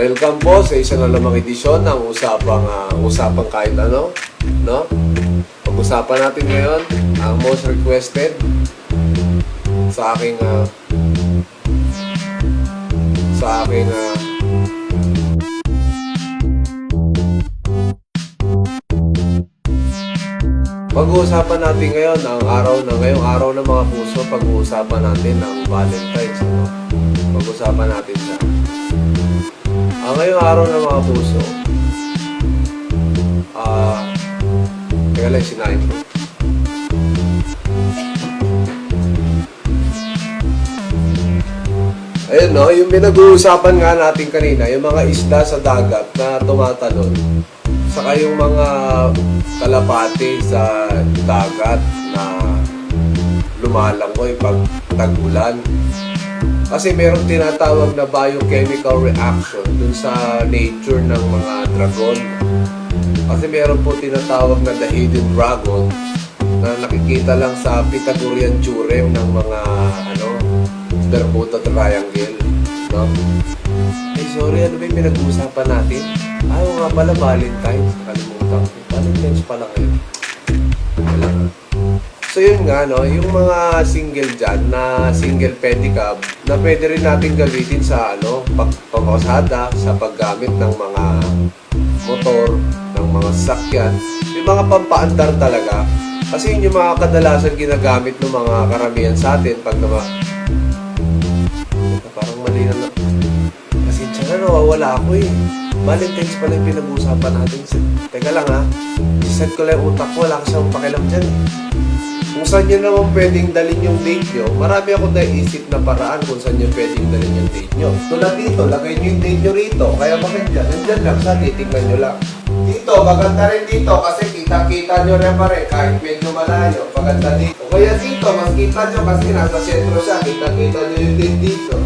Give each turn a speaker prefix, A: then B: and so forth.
A: Welcome po sa isa na lamang edisyon ng usapang ah, usapang kahit ano, no? Pag-usapan natin ngayon ang most requested sa aking ah, sa aking ah, Pag-uusapan natin ngayon ang araw na ngayong araw ng mga puso, pag-uusapan natin ang Valentine's. No? Pag-uusapan natin siya. Ang ngayong araw ng mga puso, ah, teka lang, sinayin ko. Ayun no, yung pinag-uusapan nga natin kanina, yung mga isda sa dagat na tumatalon, saka yung mga kalapati sa dagat na lumalangoy pag tagulan. Kasi meron tinatawag na biochemical reaction dun sa nature ng mga dragon. Kasi meron po tinatawag na the hidden dragon na nakikita lang sa Pythagorean theorem ng mga ano Bermuda Triangle. No? Eh, sorry, ano ba yung pinag-uusapan natin? Ayaw nga pala, Valentine's. Nakalimutan ko. Valentine's pala ngayon. So yun nga, no, yung mga single dyan na single pedicab na pwede rin natin gamitin sa ano, pag pagkasada, sa paggamit ng mga motor, ng mga sasakyan, yung mga pampaandar talaga. Kasi yun yung mga kadalasan ginagamit ng mga karamihan sa atin pag nama... Parang mali na lang. Kasi na nawawala ako eh. Valentine's pala yung pinag-uusapan natin. Teka lang ha. Set ko lang utak ko. Wala kasi akong pakialam dyan eh. Kung saan nyo naman pwedeng dalhin yung date nyo, marami akong naisip na paraan kung saan nyo pwedeng dalhin yung date nyo. Tulad dito, lagay nyo yung date nyo rito. Kaya maganda, nandyan lang sa titignan nyo lang. Dito, maganda rin dito kasi kita-kita nyo rin pa rin kahit medyo malayo. Maganda dito. Kaya dito, mas kita nyo kasi nasa sentro siya. Kita-kita nyo yung date dito.